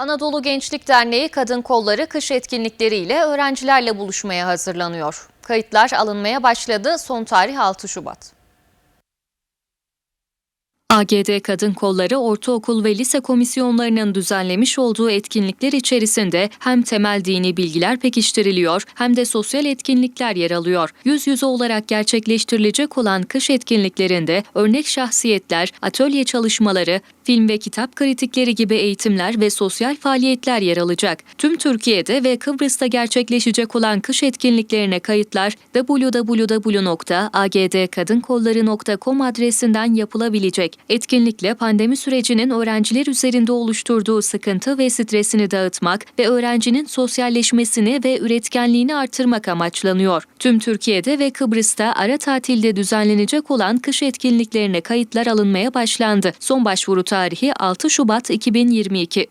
Anadolu Gençlik Derneği Kadın Kolları kış etkinlikleriyle öğrencilerle buluşmaya hazırlanıyor. Kayıtlar alınmaya başladı. Son tarih 6 Şubat. AGD Kadın Kolları Ortaokul ve Lise Komisyonlarının düzenlemiş olduğu etkinlikler içerisinde hem temel dini bilgiler pekiştiriliyor hem de sosyal etkinlikler yer alıyor. Yüz yüze olarak gerçekleştirilecek olan kış etkinliklerinde örnek şahsiyetler, atölye çalışmaları, film ve kitap kritikleri gibi eğitimler ve sosyal faaliyetler yer alacak. Tüm Türkiye'de ve Kıbrıs'ta gerçekleşecek olan kış etkinliklerine kayıtlar www.agdkadınkolları.com adresinden yapılabilecek. Etkinlikle pandemi sürecinin öğrenciler üzerinde oluşturduğu sıkıntı ve stresini dağıtmak ve öğrencinin sosyalleşmesini ve üretkenliğini artırmak amaçlanıyor. Tüm Türkiye'de ve Kıbrıs'ta ara tatilde düzenlenecek olan kış etkinliklerine kayıtlar alınmaya başlandı. Son başvuru tarihi 6 Şubat 2022.